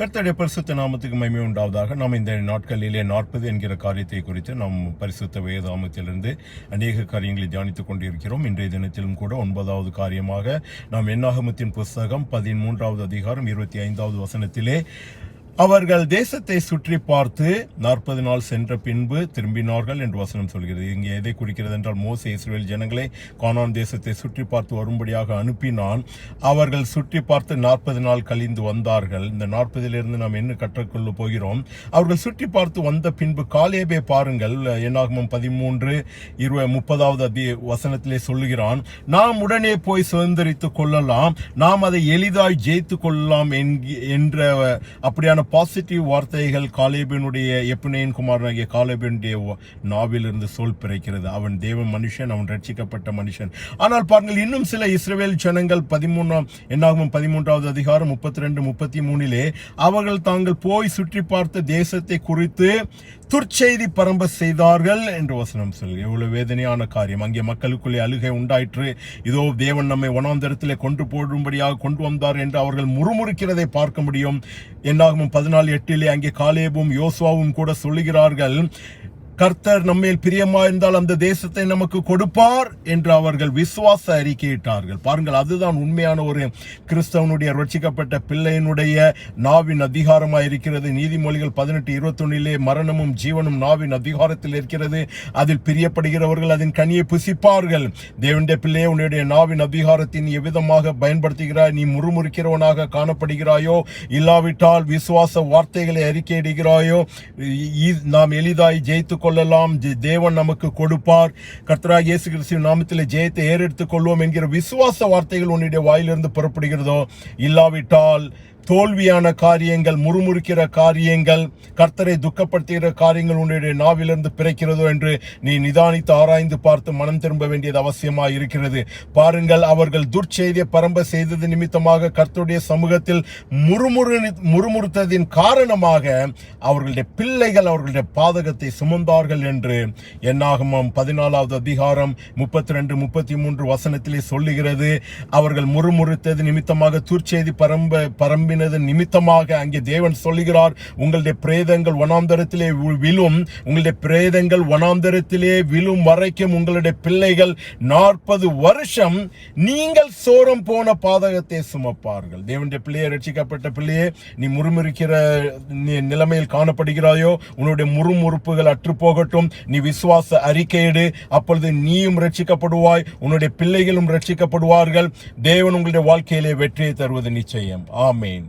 கர்த்தருடைய பரிசுத்த நாமத்துக்கு மகிமை உண்டாவதாக. நாம் இந்த நாட்களிலே நாற்பது என்கிற காரியத்தை குறித்து நாம் பரிசுத்த வேதாமத்திலிருந்து அநேக காரியங்களை தியானித்துக் கொண்டிருக்கிறோம். இன்றைய தினத்திலும் கூட ஒன்பதாவது காரியமாக நாம் எண்ணாகமத்தின் புஸ்தகம் பதிமூன்றாவது அதிகாரம் இருபத்தி ஐந்தாவது வசனத்திலே அவர்கள் தேசத்தை சுற்றி பார்த்து நாற்பது நாள் சென்ற பின்பு திரும்பினார்கள் என்று வசனம் சொல்கிறது. இங்கே எதை குறிக்கிறது என்றால் மோச இஸ்ரேல் ஜனங்களை கானான் தேசத்தை சுற்றி பார்த்து வரும்படியாக அனுப்பினான். அவர்கள் சுற்றி பார்த்து நாற்பது நாள் கழிந்து வந்தார்கள். இந்த நாற்பதிலிருந்து நாம் என்ன கற்றுக்கொள்ள போகிறோம்? அவர்கள் சுற்றி பார்த்து வந்த பின்பு காலேபே பாருங்கள். என்னாகும் பதிமூன்று இருபது முப்பதாவது அதி வசனத்திலே சொல்லுகிறான் நாம் உடனே போய் சுதந்திரித்துக் கொள்ளலாம். நாம் அதை எளிதாய் ஜெயித்து கொள்ளலாம் என்கி- என்ற அப்படியான பாசிட்டிவ் வார்த்தைகள் காலேபினுடைய எப்புனேன் குமாரனாகிய காலேபினுடைய நாவிலிருந்து சொல் பிறக்கிறது. அவன் தேவ மனுஷன் அவன் ரட்சிக்கப்பட்ட மனுஷன். ஆனால் பாருங்கள் இன்னும் சில இஸ்ரேல் ஜனங்கள் பதிமூணாம் என்னாகும் பதிமூன்றாவது அதிகாரம் முப்பத்தி ரெண்டு முப்பத்தி மூணிலே அவர்கள் தாங்கள் போய் சுற்றி பார்த்த தேசத்தை குறித்து துர்ச்செய்தி பரம்ப செய்தார்கள் என்று வசனம் சொல்லு எவ்வளவு வேதனையான காரியம். அங்கே மக்களுக்குள்ளே அழுகை உண்டாயிற்று. இதோ தேவன் நம்மை வனாந்தரத்திலே கொண்டு போடும்படியாக கொண்டு வந்தார் என்று அவர்கள் முறுமுறுக்கிறதை பார்க்க முடியும். என்னாகும் பதினாலு எட்டிலே அங்கே காலேபும் யோசுவாவும் கூட சொல்லுகிறார்கள் கர்த்தர் நம்மேல் பிரியமா இருந்தால் அந்த தேசத்தை நமக்கு கொடுப்பார் என்று அவர்கள் விசுவாச அறிக்கையிட்டார்கள் பாருங்கள் அதுதான் உண்மையான ஒரு கிறிஸ்தவனுடைய ரட்சிக்கப்பட்ட பிள்ளையினுடைய நாவின் அதிகாரமாக இருக்கிறது. நீதிமொழிகள் பதினெட்டு இருபத்தொன்னிலே மரணமும் ஜீவனும் நாவின் அதிகாரத்தில் இருக்கிறது. அதில் பிரியப்படுகிறவர்கள் அதன் கனியை புசிப்பார்கள். தேவனுடைய பிள்ளையே உன்னுடைய நாவின் அதிகாரத்தின் எவ்விதமாக பயன்படுத்துகிறாய்? நீ முறுமுறுக்கிறவனாக காணப்படுகிறாயோ? இல்லாவிட்டால் விசுவாச வார்த்தைகளை அறிக்கையிடுகிறாயோ? நாம் எளிதாய் ஜெயித்துக்கொள்ள கொள்ளலாம். தேவன் நமக்கு கொடுப்பார். கர்த்தராக இயேசு கிறிஸ்துவின் நாமத்தில் ஜெயத்தை ஏறெடுத்துக் கொள்வோம் என்கிற விசுவாச வார்த்தைகள் உன்னுடைய வாயிலிருந்து புறப்படுகிறதோ? இல்லாவிட்டால் தோல்வியான காரியங்கள் முறுமுறுக்கிற காரியங்கள் கர்த்தரை துக்கப்படுத்துகிற காரியங்கள் உன்னுடைய நாவிலிருந்து பிறக்கிறதோ என்று நீ நிதானித்து ஆராய்ந்து பார்த்து மனம் திரும்ப வேண்டியது அவசியமாக இருக்கிறது. பாருங்கள் அவர்கள் துர்ச்செய்தியை பரம்ப செய்தது நிமித்தமாக கர்த்தருடைய சமூகத்தில் முறுமுறு முறுமுறுத்ததின் காரணமாக அவர்களுடைய பிள்ளைகள் அவர்களுடைய பாதகத்தை சுமந்தார் கொள்வார்கள் என்று என்னாகமம் பதினாலாவது அதிகாரம் முப்பத்தி ரெண்டு முப்பத்தி மூன்று வசனத்திலே சொல்லுகிறது. அவர்கள் முறுமுறுத்தது நிமித்தமாக துர்ச்செய்தி பரம்ப பரம்பினது நிமித்தமாக அங்கே தேவன் சொல்லுகிறார். உங்களுடைய பிரேதங்கள் வனாந்தரத்திலே விழும். உங்களுடைய பிரேதங்கள் வனாந்தரத்திலே விழும் வரைக்கும் உங்களுடைய பிள்ளைகள் நாற்பது வருஷம் நீங்கள் சோரம் போன பாதகத்தை சுமப்பார்கள். தேவனுடைய பிள்ளையை ரட்சிக்கப்பட்ட பிள்ளையே நீ முறுமுறுக்கிற நிலைமையில் காணப்படுகிறாயோ? உன்னுடைய முறுமுறுப்புகள் அற்று போகட்டும். நீ விசுவாச அறிக்கையிடு. அப்பொழுது நீயும் ரட்சிக்கப்படுவாய் உன்னுடைய பிள்ளைகளும் ரட்சிக்கப்படுவார்கள் தேவன் உங்களுடைய வாழ்க்கையிலே வெற்றியை தருவது நிச்சயம். ஆமேன்.